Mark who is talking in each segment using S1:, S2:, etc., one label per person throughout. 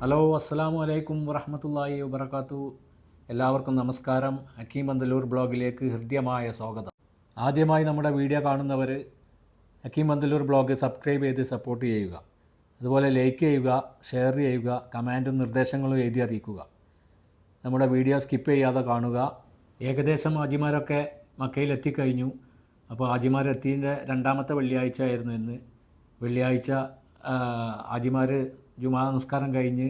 S1: Hello അസ്സലാമു അലൈക്കും വറഹമത്തല്ലാഹി വബർക്കാത്തു എല്ലാവർക്കും നമസ്കാരം. ഹക്കീം അന്തലൂർ ബ്ലോഗിലേക്ക് ഹൃദ്യമായ സ്വാഗതം. ആദ്യമായി നമ്മുടെ വീഡിയോ കാണുന്നവർ ഹക്കീം അന്തലൂർ ബ്ലോഗ് സബ്സ്ക്രൈബ് ചെയ്ത് സപ്പോർട്ട് ചെയ്യുക. അതുപോലെ ലൈക്ക് ചെയ്യുക ഷെയർ ചെയ്യുക കമന്റും നിർദ്ദേശങ്ങളും എഴുതി അറിയിക്കുക. നമ്മുടെ വീഡിയോ സ്കിപ്പ് ചെയ്യാതെ കാണുക. ഏകദേശം ആജിമാരൊക്കെ മക്കയിൽ എത്തിക്കഴിഞ്ഞു അപ്പോൾ ആജിമാരെത്തിന്റെ രണ്ടാമത്തെ വെള്ളിയാഴ്ച ആയിരുന്നു ഇന്ന്. വെള്ളിയാഴ്ച ഹാജിമാർ ജുമാ നമസ്കാരം കഴിഞ്ഞ്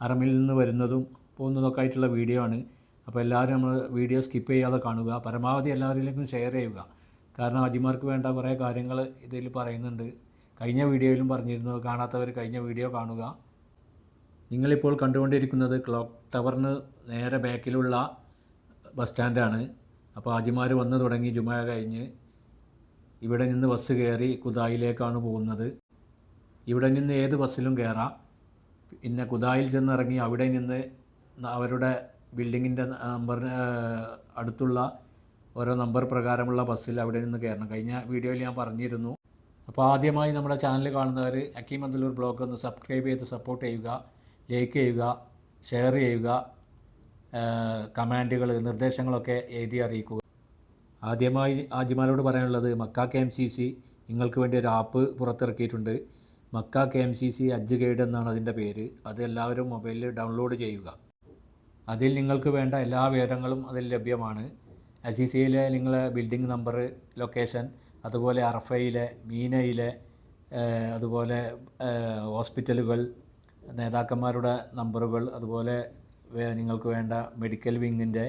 S1: അറമിൽ നിന്ന് വരുന്നതും പോകുന്നതൊക്കെ ആയിട്ടുള്ള വീഡിയോ ആണ്. അപ്പോൾ എല്ലാവരും നമ്മൾ വീഡിയോ സ്കിപ്പ് ചെയ്യാതെ കാണുക. പരമാവധി എല്ലാവരിലേക്കും ഷെയർ ചെയ്യുക. കാരണം അജിമാർക്ക് വേണ്ട കുറേ കാര്യങ്ങൾ ഇതിൽ പറയുന്നുണ്ട്. കഴിഞ്ഞ വീഡിയോയിലും പറഞ്ഞിരുന്നു. കാണാത്തവർ കഴിഞ്ഞ വീഡിയോ കാണുക. നിങ്ങളിപ്പോൾ കണ്ടുകൊണ്ടിരിക്കുന്നത് ക്ലോക്ക് ടവറിന് നേരെ ബാക്കിലുള്ള ബസ് സ്റ്റാൻഡാണ് അപ്പോൾ ഹാജിമാർ വന്ന് തുടങ്ങി ജുമ കഴിഞ്ഞ് ഇവിടെ നിന്ന് ബസ് കയറി കുതായിലേക്കാണ് പോകുന്നത്. ഇവിടെ നിന്ന് ഏത് ബസ്സിലും കയറാം. പിന്നെ കുതായിൽ ചെന്നിറങ്ങി അവിടെ നിന്ന് അവരുടെ ബിൽഡിങ്ങിന്റെ നമ്പർ അടുത്തുള്ള ഓരോ നമ്പർ പ്രകാരമുള്ള ബസ്സിൽ അവിടെ നിന്ന് കയറണം. കഴിഞ്ഞ വീഡിയോയിൽ ഞാൻ പറഞ്ഞിരുന്നു. അപ്പോൾ ആദ്യമായി നമ്മുടെ ചാനൽ കാണുന്നവർ അക്കീം അന്തലൂർ ബ്ലോഗ് ഒന്ന് സബ്സ്ക്രൈബ് ചെയ്ത് സപ്പോർട്ട് ചെയ്യുക ലൈക്ക് ചെയ്യുക ഷെയർ ചെയ്യുക കമാൻഡുകൾ നിർദ്ദേശങ്ങളൊക്കെ എഴുതി അറിയിക്കുക. ആദ്യമായി ആജിമാരോട് പറയാനുള്ളത് Makkah K M C C നിങ്ങൾക്ക് വേണ്ടി ഒരു ആപ്പ് പുറത്തിറക്കിയിട്ടുണ്ട്. Makkah K M C C Hajj guide എന്നാണ് അതിന്റെ പേര്. അത് എല്ലാവരും മൊബൈലിൽ ഡൗൺലോഡ് ചെയ്യുക. അതിൽ നിങ്ങൾക്ക് വേണ്ട എല്ലാ വിവരങ്ങളും അതിൽ ലഭ്യമാണ്. എസ് സി സിയിലെ നിങ്ങളെ ബിൽഡിംഗ് നമ്പർ ലൊക്കേഷൻ അതുപോലെ അറഫയിലെ മീനയിലെ അതുപോലെ ഹോസ്പിറ്റലുകൾ നേതാക്കന്മാരുടെ നമ്പറുകൾ അതുപോലെ നിങ്ങൾക്ക് വേണ്ട മെഡിക്കൽ വിങ്ങിന്റെ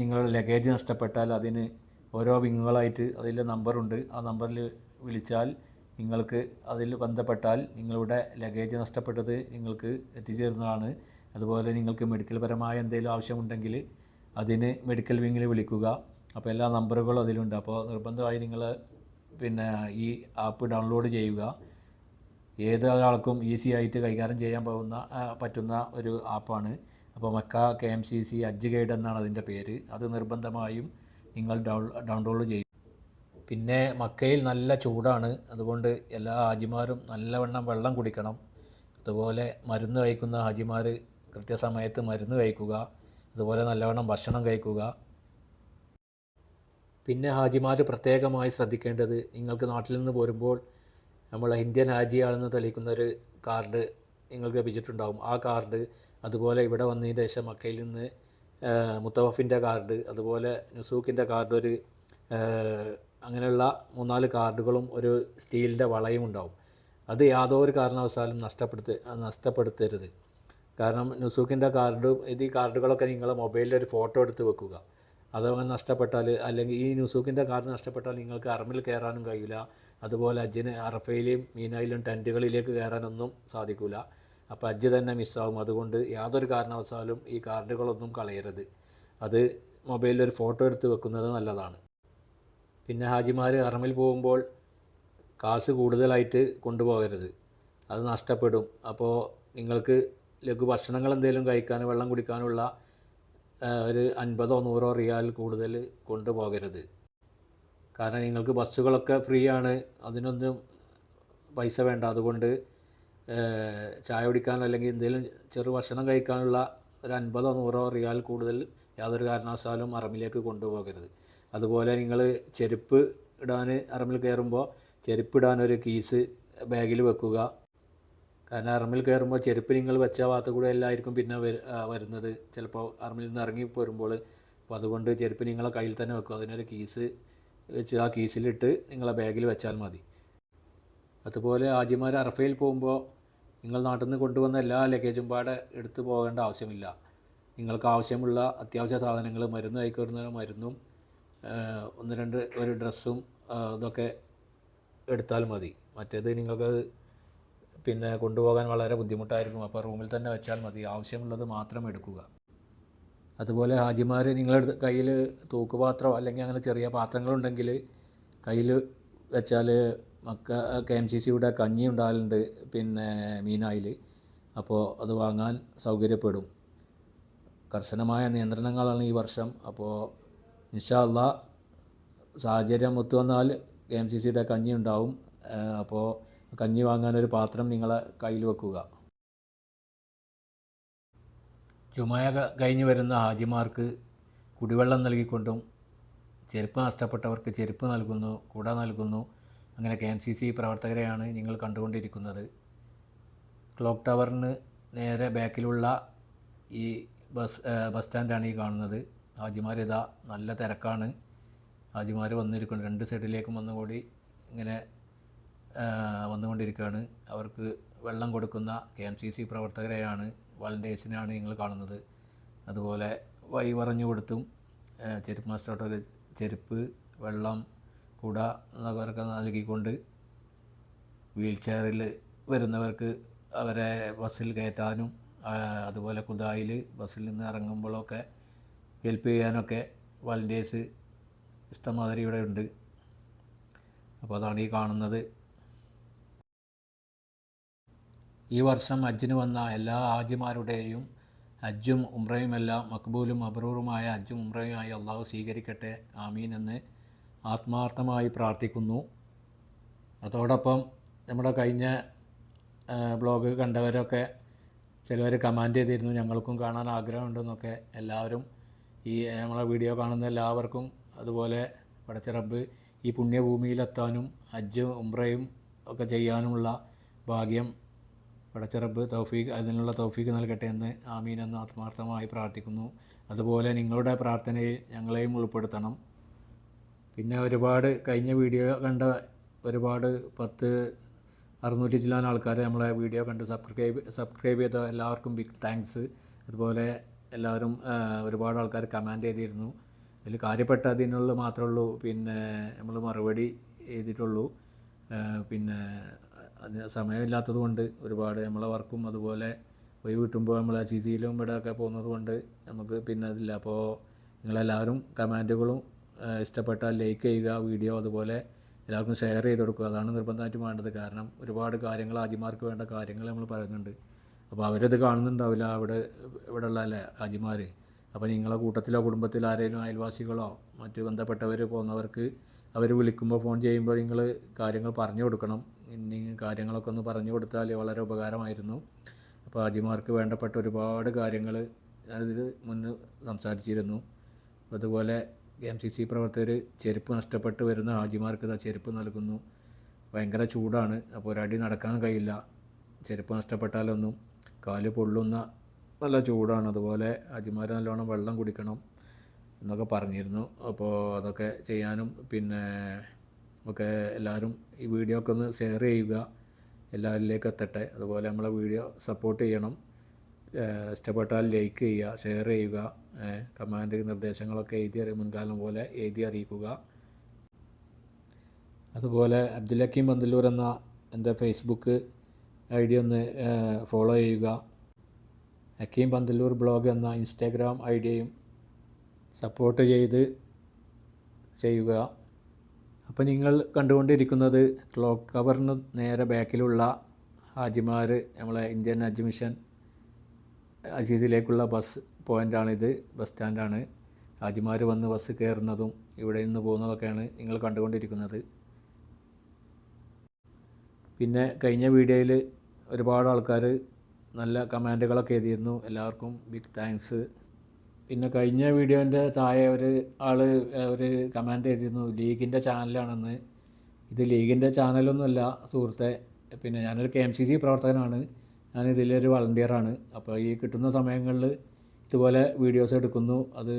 S1: നിങ്ങളുടെ ലഗേജ് നഷ്ടപ്പെട്ടാൽ അതിന് ഓരോ വിങ്ങുകളായിട്ട് അതിൽ നമ്പറുണ്ട്. ആ നമ്പറിൽ വിളിച്ചാൽ നിങ്ങൾക്ക് അതിൽ ബന്ധപ്പെട്ടാൽ നിങ്ങളുടെ ലഗേജ് നഷ്ടപ്പെട്ടത് നിങ്ങൾക്ക് എത്തിച്ചേരുന്നതാണ്. അതുപോലെ നിങ്ങൾക്ക് മെഡിക്കൽ പരമായ എന്തെങ്കിലും ആവശ്യമുണ്ടെങ്കിൽ അതിന് മെഡിക്കൽ വിങ്ങിൽ വിളിക്കുക. അപ്പോൾ എല്ലാ നമ്പറുകളും അതിലുണ്ട്. അപ്പോൾ നിർബന്ധമായി നിങ്ങൾ പിന്നെ ഈ ആപ്പ് ഡൗൺലോഡ് ചെയ്യുക. ഏതൊരാൾക്കും ഈസി ആയിട്ട് കൈകാര്യം ചെയ്യാൻ പോകുന്ന പറ്റുന്ന ഒരു ആപ്പാണ് അപ്പോൾ Makkah K M C C Hajj guide എന്നാണ് അതിന്റെ പേര്. അത് നിർബന്ധമായും നിങ്ങൾ ഡൗൺ ഡൗൺലോഡ് ചെയ്യും പിന്നെ മക്കയിൽ നല്ല ചൂടാണ്. അതുകൊണ്ട് എല്ലാ ഹാജിമാരും നല്ലവണ്ണം വെള്ളം കുടിക്കണം. അതുപോലെ മരുന്ന് കഴിക്കുന്ന ഹാജിമാർ കൃത്യസമയത്ത് മരുന്ന് കഴിക്കുക. അതുപോലെ നല്ലവണ്ണം ഭക്ഷണം കഴിക്കുക. പിന്നെ ഹാജിമാർ പ്രത്യേകമായി ശ്രദ്ധിക്കേണ്ടത് നിങ്ങൾക്ക് നാട്ടിൽ നിന്ന് പോരുമ്പോൾ നമ്മൾ ഇന്ത്യൻ ഹാജിയാണെന്ന് തെളിയിക്കുന്ന ഒരു കാർഡ് നിങ്ങൾക്ക് ലഭിച്ചിട്ടുണ്ടാകും ആ കാർഡ് അതുപോലെ ഇവിടെ വന്നതിന് ശേഷം മക്കയിൽ നിന്ന് മുത്തവഫിന്റെ കാർഡ് അതുപോലെ നുസൂക്കിന്റെ കാർഡ് ഒരു അങ്ങനെയുള്ള മൂന്നാൽ കാർഡുകളും ഒരു സ്റ്റീലിന്റെ വളയും ഉണ്ടാവും. അത് യാതൊരു കാരണവശാലും നഷ്ടപ്പെടുത്ത നഷ്ടപ്പെടുത്തരുത്. കാരണം നുസൂക്കിന്റെ കാർഡും ഇത് ഈ കാർഡുകളൊക്കെ നിങ്ങൾ മൊബൈലിൽ ഒരു ഫോട്ടോ എടുത്ത് വെക്കുക. അതങ്ങനെ നഷ്ടപ്പെട്ടാൽ അല്ലെങ്കിൽ ഈ നുസൂക്കിന്റെ കാർഡ് നഷ്ടപ്പെട്ടാൽ നിങ്ങൾക്ക് അറമിൽ കയറാനും കഴിയില്ല. അതുപോലെ അജ്ജിന് അറഫയിലെയും മീനായിലും ടെന്റുകളിലേക്ക് കയറാനൊന്നും സാധിക്കില്ല. അപ്പോൾ അജ്ജ് തന്നെ മിസ്സാവും അതുകൊണ്ട് യാതൊരു കാരണവശാലും ഈ കാർഡുകളൊന്നും കളയരുത്. അത് മൊബൈലിൽ ഒരു ഫോട്ടോ എടുത്ത് വെക്കുന്നത് നല്ലതാണ്. പിന്നെ ഹാജിമാർ അറമിൽ പോകുമ്പോൾ കാശ് കൂടുതലായിട്ട് കൊണ്ടുപോകരുത്. അത് നഷ്ടപ്പെടും. അപ്പോൾ നിങ്ങൾക്ക് ലഘു ഭക്ഷണങ്ങൾ എന്തെങ്കിലും കഴിക്കാൻ വെള്ളം കുടിക്കാനുള്ള ഒരു അൻപതോ നൂറോ റിയാൽ കൂടുതൽ കൊണ്ടുപോകരുത്. കാരണം നിങ്ങൾക്ക് ബസ്സുകളൊക്കെ ഫ്രീ ആണ് അതിനൊന്നും പൈസ വേണ്ട. അതുകൊണ്ട് ചായ കുടിക്കാൻ അല്ലെങ്കിൽ എന്തെങ്കിലും ചെറു ഭക്ഷണം കഴിക്കാനുള്ള ഒരു അൻപതോ നൂറോ റിയാൽ കൂടുതൽ യാതൊരു കാരണവശാലും അറമിലേക്ക് കൊണ്ടുപോകരുത്. അതുപോലെ നിങ്ങൾ ചെരുപ്പ് ഇടാൻ അറമിൽ കയറുമ്പോൾ ചെരുപ്പ് ഒരു കീസ് ബാഗിൽ വെക്കുക. കാരണം അറമിൽ കയറുമ്പോൾ ചെരുപ്പ് നിങ്ങൾ വെച്ച ഭാഗത്ത് കൂടെ എല്ലായിരിക്കും പിന്നെ വരുന്നത്. ചിലപ്പോൾ അറമിൽ നിന്ന് ഇറങ്ങി പോരുമ്പോൾ അപ്പോൾ അതുകൊണ്ട് ചെരുപ്പ് നിങ്ങളെ കയ്യിൽ തന്നെ വെക്കുക. അതിനൊരു കീസ് വെച്ച് ആ കീസിലിട്ട് നിങ്ങളെ ബാഗിൽ വെച്ചാൽ മതി. അതുപോലെ ആജിമാർ അറഫയിൽ പോകുമ്പോൾ നിങ്ങൾ നാട്ടിൽ നിന്ന് കൊണ്ടുവന്ന എല്ലാ ലഗേജും പാടെ എടുത്തു പോകേണ്ട ആവശ്യമില്ല. നിങ്ങൾക്ക് ആവശ്യമുള്ള അത്യാവശ്യ സാധനങ്ങൾ മരുന്ന് കഴിക്കുന്ന മരുന്നും ഒന്ന് രണ്ട് ഒരു ഡ്രസ്സും ഇതൊക്കെ എടുത്താൽ മതി. മറ്റേത് നിങ്ങൾക്ക് പിന്നെ കൊണ്ടുപോകാൻ വളരെ ബുദ്ധിമുട്ടായിരിക്കും. അപ്പോൾ റൂമിൽ തന്നെ വെച്ചാൽ മതി. ആവശ്യമുള്ളത് മാത്രം എടുക്കുക. അതുപോലെ ഹാജിമാർ നിങ്ങളുടെ കയ്യിൽ തൂക്കുപാത്രം അല്ലെങ്കിൽ അങ്ങനെ ചെറിയ പാത്രങ്ങളുണ്ടെങ്കിൽ കയ്യിൽ വെച്ചാൽ മക്ക കെ എം സി സിയുടെ കഞ്ഞി ഉണ്ടാകലുണ്ട്. പിന്നെ മീനായിൽ. അപ്പോൾ അത് വാങ്ങാൻ സൗകര്യപ്പെടും. കർശനമായ നിയന്ത്രണങ്ങളാണ് ഈ വർഷം. അപ്പോൾ ഇൻഷാല്ല സാഹചര്യം ഒത്തു വന്നാൽ കെ എം സി സിയുടെ കഞ്ഞി ഉണ്ടാവും. അപ്പോൾ കഞ്ഞി വാങ്ങാനൊരു പാത്രം നിങ്ങളെ കയ്യിൽ വെക്കുക. ചുമയ കഴിഞ്ഞ് വരുന്ന ഹാജിമാർക്ക് കുടിവെള്ളം നൽകിക്കൊണ്ടും ചെരുപ്പ് നഷ്ടപ്പെട്ടവർക്ക് ചെരുപ്പ് നൽകുന്നു കുട നൽകുന്നു. അങ്ങനെ കെ എം സി സി പ്രവർത്തകരെയാണ് നിങ്ങൾ കണ്ടുകൊണ്ടിരിക്കുന്നത്. ക്ലോക്ക് ടവറിന് നേരെ ബാക്കിലുള്ള ഈ ബസ് ബസ് സ്റ്റാൻഡാണ് ഈ കാണുന്നത്. ഹാജിമാർ ഇതാ നല്ല തിരക്കാണ്. ഹാജിമാർ വന്നിരിക്കുന്നു. രണ്ട് സൈഡിലേക്കും വന്നുകൂടി ഇങ്ങനെ വന്നുകൊണ്ടിരിക്കുകയാണ്. അവർക്ക് വെള്ളം കൊടുക്കുന്ന കെ എം സി സി പ്രവർത്തകരെയാണ് വളണ്ടിയേഴ്സിനെയാണ് നിങ്ങൾ കാണുന്നത്. അതുപോലെ വൈ പറഞ്ഞു കൊടുത്തും ചെരുപ്പ് മാസ്റ്ററോട്ട് ചെരുപ്പ് വെള്ളം കുട എന്നൊക്കെ നൽകിക്കൊണ്ട് വീൽ ചെയറിൽ വരുന്നവർക്ക് അവരെ ബസ്സിൽ കയറ്റാനും അതുപോലെ കുതായിൽ ബസ്സിൽ നിന്ന് ഇറങ്ങുമ്പോഴൊക്കെ ഹെൽപ്പ് ചെയ്യാനൊക്കെ വളണ്ടിയേഴ്സ് ഇഷ്ടംമാതിരി ഇവിടെ ഉണ്ട്. അപ്പോൾ അതാണ് ഈ കാണുന്നത്. ഈ വർഷം ഹജ്ജിന് വന്ന എല്ലാ ഹാജിമാരുടെയും ഹജ്ജും ഉംറയുമെല്ലാം മക്ബൂലും അബ്രൂറുമായ ഹജ്ജും ഉംറയുമായി അള്ളാഹു സ്വീകരിക്കട്ടെ. ആമീൻ എന്ന് ആത്മാർത്ഥമായി പ്രാർത്ഥിക്കുന്നു. അതോടൊപ്പം നമ്മുടെ കഴിഞ്ഞ ബ്ലോഗ് കണ്ടവരൊക്കെ ചിലവർ കമാൻഡ് ചെയ്തിരുന്നു. ഞങ്ങൾക്കും കാണാൻ ആഗ്രഹമുണ്ടെന്നൊക്കെ എല്ലാവരും ഈ നമ്മളെ വീഡിയോ കാണുന്ന എല്ലാവർക്കും അതുപോലെ പടച്ച റബ്ബ് ഈ പുണ്യഭൂമിയിലെത്താനും ഹജ്ജും ഉംറയും ഒക്കെ ചെയ്യാനുമുള്ള ഭാഗ്യം പടച്ച റബ്ബ് തൗഫീഖ് അതിനുള്ള തൗഫീഖ് നൽകട്ടെ എന്ന് ആമീൻ എന്ന് ആത്മാർത്ഥമായി പ്രാർത്ഥിക്കുന്നു. അതുപോലെ നിങ്ങളുടെ പ്രാർത്ഥനയിൽ ഞങ്ങളെയും ഉൾപ്പെടുത്തണം. പിന്നെ ഒരുപാട് കഴിഞ്ഞ വീഡിയോ കണ്ട ഒരുപാട് പത്ത് അറുന്നൂറ്റി ചില്ലാൻ ആൾക്കാർ നമ്മളെ വീഡിയോ കണ്ട് സബ്സ്ക്രൈബ് സബ്സ്ക്രൈബ് ചെയ്ത എല്ലാവർക്കും ബിഗ് താങ്ക്സ് അതുപോലെ എല്ലാവരും ഒരുപാട് ആൾക്കാർ കമാൻഡ് ചെയ്തിരുന്നു. അതിൽ കാര്യപ്പെട്ട അതിനുള്ള മാത്രമേ ഉള്ളൂ പിന്നെ നമ്മൾ മറുപടി ചെയ്തിട്ടുള്ളൂ പിന്നെ അതിന് സമയമില്ലാത്തത് കൊണ്ട് ഒരുപാട് നമ്മളെ വർക്കും അതുപോലെ പോയി കിട്ടുമ്പോൾ നമ്മൾ സി സിയിലും ഇവിടെ ഒക്കെ പോകുന്നത് കൊണ്ട് നമുക്ക് പിന്നെ അതില്ല. അപ്പോൾ നിങ്ങളെല്ലാവരും കമാൻഡുകളും ഇഷ്ടപ്പെട്ടാൽ ലൈക്ക് ചെയ്യുക വീഡിയോ അതുപോലെ എല്ലാവർക്കും ഷെയർ ചെയ്ത് കൊടുക്കുക. അതാണ് നിർബന്ധമായിട്ടും വേണ്ടത്. കാരണം ഒരുപാട് കാര്യങ്ങൾ ആദ്യമാർക്ക് വേണ്ട കാര്യങ്ങൾ നമ്മൾ പറയുന്നുണ്ട്. അപ്പോൾ അവരത് കാണുന്നുണ്ടാവില്ല. അവിടെ ഇവിടെ ഉള്ള അല്ലേ ആജിമാർ അപ്പോൾ നിങ്ങളെ കൂട്ടത്തിലോ കുടുംബത്തിലോ ആരെങ്കിലും അയൽവാസികളോ മറ്റു ബന്ധപ്പെട്ടവർ പോകുന്നവർക്ക് അവർ വിളിക്കുമ്പോൾ ഫോൺ ചെയ്യുമ്പോൾ നിങ്ങൾ കാര്യങ്ങൾ പറഞ്ഞു കൊടുക്കണം. ഇനി കാര്യങ്ങളൊക്കെ ഒന്ന് പറഞ്ഞു കൊടുത്താൽ വളരെ ഉപകാരമായിരുന്നു. അപ്പോൾ ഹാജിമാർക്ക് വേണ്ടപ്പെട്ട ഒരുപാട് കാര്യങ്ങൾ അതിൽ മുന്ന് സംസാരിച്ചിരുന്നു. അതുപോലെ എം സി സി പ്രവർത്തകർ ചെരുപ്പ് നഷ്ടപ്പെട്ട് വരുന്ന ഹാജിമാർക്ക് ഇതാ ചെരുപ്പ് നൽകുന്നു. ഭയങ്കര ചൂടാണ്. അപ്പോൾ ഒരടി നടക്കാൻ കഴിയില്ല. ചെരുപ്പ് നഷ്ടപ്പെട്ടാലൊന്നും. കാൽ പൊള്ളുന്ന നല്ല ചൂടാണ്. അതുപോലെ ഹാജിമാർ നല്ലോണം വെള്ളം കുടിക്കണം എന്നൊക്കെ പറഞ്ഞിരുന്നു. അപ്പോൾ അതൊക്കെ ചെയ്യാനും പിന്നെ ഒക്കെ എല്ലാവരും ഈ വീഡിയോ ഒക്കെ ഒന്ന് ഷെയർ ചെയ്യുക. എല്ലാവരിലേക്ക് എത്തട്ടെ. അതുപോലെ നമ്മളെ വീഡിയോ സപ്പോർട്ട് ചെയ്യണം. ഇഷ്ടപ്പെട്ടാൽ ലൈക്ക് ചെയ്യുക ഷെയർ ചെയ്യുക കമാൻഡ് നിർദ്ദേശങ്ങളൊക്കെ എഴുതി അറിയ മുൻകാലം പോലെ എഴുതി അറിയിക്കുക. അതുപോലെ അബ്ദുൽ ഹക്കീം ബന്ദല്ലൂർ എന്ന എന്റെ ഫേസ്ബുക്ക് ഐ ഡി ഒന്ന് ഫോളോ ചെയ്യുക. ഹക്കീം പന്തല്ലൂർ ബ്ലോഗ് എന്ന ഇൻസ്റ്റാഗ്രാം ഐ ഡിയും സപ്പോർട്ട് ചെയ്ത് ചെയ്യുക. അപ്പോൾ നിങ്ങൾ കണ്ടുകൊണ്ടിരിക്കുന്നത് ക്ലോക്ക് ടവറിന് നേരെ ബാക്കിലുള്ള ഹാജിമാർ നമ്മളെ ഇന്ത്യൻ അഡ്മിഷൻ മിഷൻ അസീസിലേക്കുള്ള ബസ് പോയിന്റാണിത് ബസ് സ്റ്റാൻഡാണ്. ഹാജിമാർ വന്ന് ബസ് കയറുന്നതും ഇവിടെ നിന്ന് പോകുന്നതൊക്കെയാണ് നിങ്ങൾ കണ്ടുകൊണ്ടിരിക്കുന്നത്. പിന്നെ കഴിഞ്ഞ വീഡിയോയിൽ ഒരുപാട് ആൾക്കാർ നല്ല കമാൻഡുകളൊക്കെ എഴുതിയിരുന്നു. എല്ലാവർക്കും ബിഗ് താങ്ക്സ് പിന്നെ കഴിഞ്ഞ വീഡിയോന്റെ താഴെ ഒരു ആൾ ഒരു കമാൻഡ് എഴുതിയിരുന്നു. ലീഗിന്റെ ചാനലാണെന്ന്. ഇത് ലീഗിന്റെ ചാനലൊന്നുമല്ല സുഹൃത്തെ. പിന്നെ ഞാനൊരു കെ എം സി സി പ്രവർത്തകനാണ്. ഞാൻ ഇതിലൊരു വളണ്ടിയറാണ്. അപ്പോൾ ഈ കിട്ടുന്ന സമയങ്ങളിൽ ഇതുപോലെ വീഡിയോസ് എടുക്കുന്നു. അത്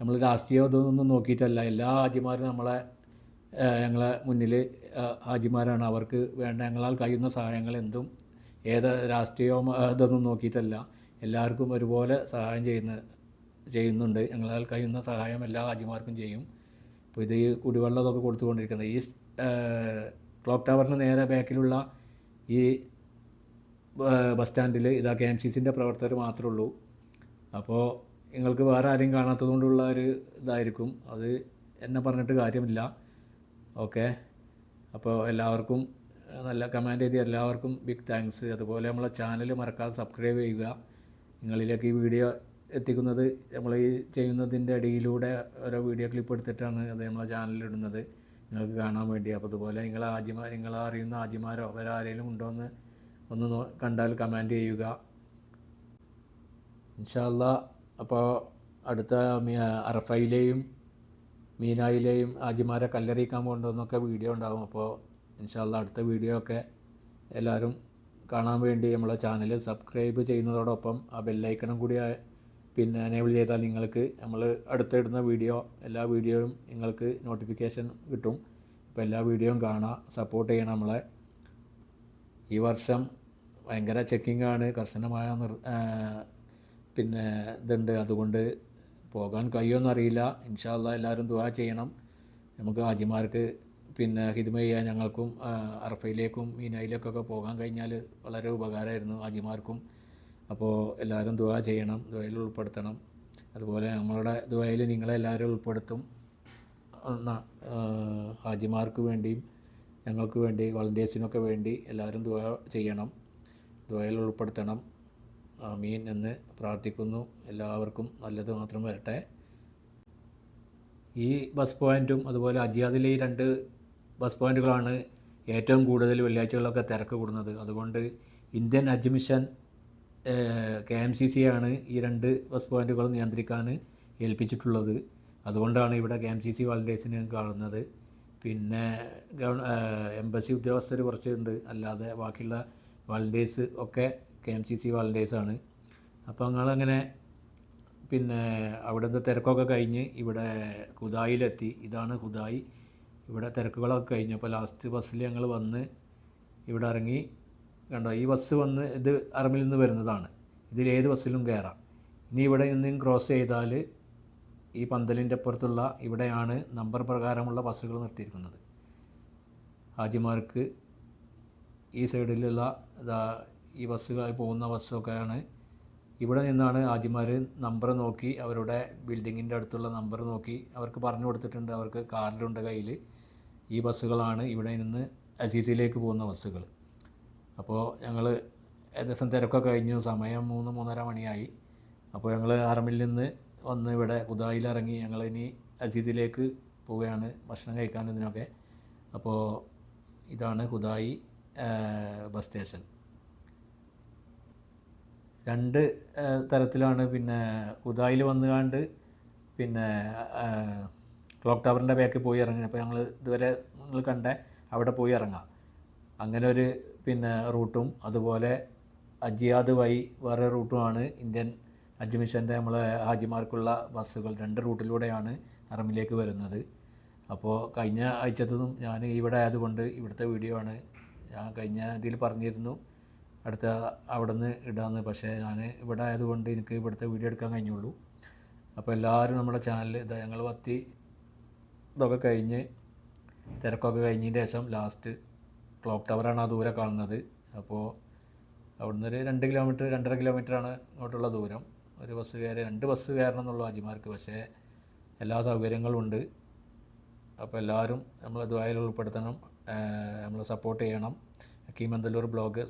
S1: നമ്മൾ രാഷ്ട്രീയം ഇതൊന്നും നോക്കിയിട്ടല്ല. എല്ലാ ഹാജിമാരും നമ്മളെ ഞങ്ങളെ മുന്നിൽ ഹാജിമാരാണ് അവർക്ക് വേണ്ട ഞങ്ങളാൽ കഴിയുന്ന സഹായങ്ങൾ എന്തും ഏത് രാഷ്ട്രീയവും ഇതൊന്നും നോക്കിയിട്ടല്ല. എല്ലാവർക്കും ഒരുപോലെ സഹായം ചെയ്യുന്ന ചെയ്യുന്നുണ്ട്. ഞങ്ങളാൽ കഴിയുന്ന സഹായം എല്ലാ ഹാജിമാർക്കും ചെയ്യും. അപ്പോൾ ഇത് ഈ കുടിവെള്ളമൊക്കെ കൊടുത്തുകൊണ്ടിരിക്കുന്നത്. ഈ ക്ലോക്ക് ടവറിന് നേരെ ബാക്കിലുള്ള ഈ ബസ് സ്റ്റാൻഡിൽ ഇതാ കെ എം സി സിന്റെ പ്രവർത്തകർ മാത്രമേ ഉള്ളൂ. അപ്പോൾ നിങ്ങൾക്ക് വേറെ ആരെയും കാണാത്തതുകൊണ്ടുള്ള ഒരു ഇതായിരിക്കും. അത് എന്നെ പറഞ്ഞിട്ട് കാര്യമില്ല. ഓക്കെ? അപ്പോൾ എല്ലാവർക്കും നല്ല കമാൻഡ് ചെയ്ത് എല്ലാവർക്കും ബിഗ് താങ്ക്സ് അതുപോലെ നമ്മളെ ചാനൽ മറക്കാതെ സബ്സ്ക്രൈബ് ചെയ്യുക. നിങ്ങളിലേക്ക് ഈ വീഡിയോ എത്തിക്കുന്നത് നമ്മൾ ഈ ചെയ്യുന്നതിന്റെ അടിയിലൂടെ ഓരോ വീഡിയോ ക്ലിപ്പ് എടുത്തിട്ടാണ് അത് നമ്മളെ ചാനലിൽ ഇടുന്നത്. നിങ്ങൾക്ക് കാണാൻ വേണ്ടി. അപ്പോൾ അതുപോലെ നിങ്ങൾ ആജിമാർ നിങ്ങൾ അറിയുന്ന ആജിമാരോ വേറെ ആരെങ്കിലും ഉണ്ടോ എന്ന് ഒന്ന് കണ്ടാൽ കമാൻഡ് ചെയ്യുക. ഇൻഷാല്ല അപ്പോൾ അടുത്ത അറഫയിലെയും മീനായിലെയും ആജിമാരെ കല്ലെറിയിക്കാൻ പോകേണ്ടതെന്നൊക്കെ വീഡിയോ ഉണ്ടാകും അപ്പോൾ ഇൻഷാല്ല അടുത്ത വീഡിയോ ഒക്കെ എല്ലാവരും കാണാൻ വേണ്ടി നമ്മളെ ചാനൽ സബ്സ്ക്രൈബ് ചെയ്യുന്നതോടൊപ്പം ആ ബെല്ലൈക്കണും കൂടി പിന്നെ എനേബിൾ ചെയ്താൽ നിങ്ങൾക്ക് നമ്മൾ അടുത്തിടുന്ന വീഡിയോ എല്ലാ വീഡിയോയും നിങ്ങൾക്ക് നോട്ടിഫിക്കേഷൻ കിട്ടും. അപ്പോൾ എല്ലാ വീഡിയോയും കാണാം സപ്പോർട്ട് ചെയ്യണം നമ്മളെ. ഈ വർഷം ഭയങ്കര ചെക്കിംഗ് ആണ് കർശനമായ നിർ പിന്നെ ഇതുണ്ട്. അതുകൊണ്ട് പോകാൻ കഴിയുമെന്നറിയില്ല ഇൻഷാല്ല എല്ലാവരും ദുവാ ചെയ്യണം. നമുക്ക് ഹാജിമാർക്ക് പിന്നെ ഹിദ്മ ചെയ്യാൻ ഞങ്ങൾക്കും അറഫയിലേക്കും മീനയിലേക്കൊക്കെ പോകാൻ കഴിഞ്ഞാൽ വളരെ ഉപകാരമായിരുന്നു ഹാജിമാർക്കും അപ്പോൾ എല്ലാവരും ദുവാ ചെയ്യണം ദുആയിൽ ഉൾപ്പെടുത്തണം. അതുപോലെ നമ്മളുടെ ദുആയിൽ നിങ്ങളെല്ലാവരും ഉൾപ്പെടുത്തും. ഹാജിമാർക്ക് വേണ്ടിയും ഞങ്ങൾക്ക് വേണ്ടി വളണ്ടിയേഴ്സിനൊക്കെ വേണ്ടി എല്ലാവരും ദുവ ചെയ്യണം ദുആയിൽ ഉൾപ്പെടുത്തണം. മീൻ എന്ന് പ്രാർത്ഥിക്കുന്നു. എല്ലാവർക്കും നല്ലത് മാത്രം വരട്ടെ. ഈ ബസ് പോയിന്റും അതുപോലെ അജിയാദിലെ ഈ രണ്ട് ബസ് പോയിന്റുകളാണ് ഏറ്റവും കൂടുതൽ വെള്ളിയാഴ്ചകളിലൊക്കെ തിരക്ക് കൂടുന്നത്. അതുകൊണ്ട് Indian Hajj mission K M C C ആണ് ഈ രണ്ട് ബസ് പോയിന്റുകൾ നിയന്ത്രിക്കാൻ ഏൽപ്പിച്ചിട്ടുള്ളത്. അതുകൊണ്ടാണ് ഇവിടെ കെ എം സി സി വാളണ്ടിയേഴ്സിന് കാണുന്നത്. പിന്നെ ഗവൺ എംബസി ഉദ്യോഗസ്ഥർ കുറച്ചുണ്ട്. അല്ലാതെ ബാക്കിയുള്ള വാളണ്ടിയേഴ്സ് ഒക്കെ കെ എം സി സി വാളണ്ടിയേഴ്സാണ് അപ്പോൾ ഞങ്ങളങ്ങനെ പിന്നെ അവിടുത്തെ തിരക്കൊക്കെ കഴിഞ്ഞ് ഇവിടെ ഹുദായിലെത്തി. ഇതാണ് കുതായി ഇവിടെ തിരക്കുകളൊക്കെ കഴിഞ്ഞപ്പോൾ ലാസ്റ്റ് ബസ്സിൽ ഞങ്ങൾ വന്ന് ഇവിടെ ഇറങ്ങി കണ്ടോ ഈ ബസ് വന്ന് ഇത് അറമിൽ നിന്ന് വരുന്നതാണ്. ഇതിൽ ഏത് ബസ്സിലും കയറാം. ഇനി ഇവിടെ നിന്നും ക്രോസ് ചെയ്താൽ ഈ പന്തലിന്റെ അപ്പുറത്തുള്ള ഇവിടെയാണ് നമ്പർ പ്രകാരമുള്ള ബസ്സുകൾ നിർത്തിയിരിക്കുന്നത്. ഹാജിമാർക്ക് ഈ സൈഡിലുള്ള ഈ ബസ്സുകളായി പോകുന്ന ബസ്സൊക്കെയാണ് ഇവിടെ നിന്നാണ് ആദ്യമാർ നമ്പർ നോക്കി അവരുടെ ബിൽഡിങ്ങിന്റെ അടുത്തുള്ള നമ്പർ നോക്കി അവർക്ക് പറഞ്ഞു കൊടുത്തിട്ടുണ്ട്. അവർക്ക് കാർഡുണ്ട് കയ്യിൽ. ഈ ബസ്സുകളാണ് ഇവിടെ നിന്ന് അസീസിലേക്ക് പോകുന്ന ബസ്സുകൾ. അപ്പോൾ ഞങ്ങൾ ഏകദേശം തിരക്കൊക്കെ കഴിഞ്ഞു. സമയം മൂന്ന് മൂന്നര മണിയായി. അപ്പോൾ ഞങ്ങൾ ആർമിൽ നിന്ന് വന്ന് ഇവിടെ കുതായിൽ ഇറങ്ങി ഞങ്ങൾ ഇനി അസീസിലേക്ക് പോവുകയാണ് ഭക്ഷണം കഴിക്കാൻ ഇതിനൊക്കെ. അപ്പോൾ ഇതാണ് കുതായി ബസ് സ്റ്റേഷൻ. രണ്ട് തരത്തിലാണ്. പിന്നെ കുതായിൽ വന്നുകാണ്ട് പിന്നെ ക്ലോക്ക് ടവറിന്റെ ബാക്കിൽ പോയി ഇറങ്ങി. അപ്പോൾ ഞങ്ങൾ ഇതുവരെ നിങ്ങൾ കണ്ട അവിടെ പോയി ഇറങ്ങാം. അങ്ങനെ ഒരു പിന്നെ റൂട്ടും അതുപോലെ അജിയാദ് വഴി വേറെ റൂട്ടുമാണ്. ഇന്ത്യൻ ഹജ്ജ് മിഷന്റെ നമ്മളെ ഹാജിമാർക്കുള്ള ബസ്സുകൾ രണ്ട് റൂട്ടിലൂടെയാണ് അറമിലേക്ക് വരുന്നത്. അപ്പോൾ കഴിഞ്ഞ ആഴ്ചത്തതും ഞാൻ ഇവിടെ ആയതുകൊണ്ട് ഇവിടുത്തെ വീഡിയോ ആണ് ഞാൻ കഴിഞ്ഞ ഇതിൽ പറഞ്ഞിരുന്നു. അടുത്ത അവിടെ നിന്ന് ഇടാമെന്ന് പക്ഷേ ഞാൻ ഇവിടെ ആയതുകൊണ്ട് എനിക്ക് ഇവിടുത്തെ വീഡിയോ എടുക്കാൻ കഴിഞ്ഞുള്ളൂ. അപ്പോൾ എല്ലാവരും നമ്മുടെ ചാനലിൽ ഇതാ ഞങ്ങൾ പത്തി ഇതൊക്കെ കഴിഞ്ഞ് തിരക്കൊക്കെ കഴിഞ്ഞതിന് ശേഷം ലാസ്റ്റ് ക്ലോക്ക് ടവറാണ് ആ ദൂരെ കാണുന്നത്. അപ്പോൾ അവിടുന്ന് ഒരു രണ്ട് കിലോമീറ്റർ രണ്ടര കിലോമീറ്ററാണ് ഇങ്ങോട്ടുള്ള ദൂരം. ഒരു ബസ് കയറി രണ്ട് ബസ് കയറണം എന്നുള്ള ഹാജിമാർക്ക് പക്ഷേ എല്ലാ സൗകര്യങ്ങളും ഉണ്ട്. അപ്പോൾ എല്ലാവരും നമ്മൾ ദ്വായിൽ ഉൾപ്പെടുത്തണം നമ്മൾ സപ്പോർട്ട് ചെയ്യണം. ഹക്കീം അന്തല്ലൂർ ബ്ലോഗ്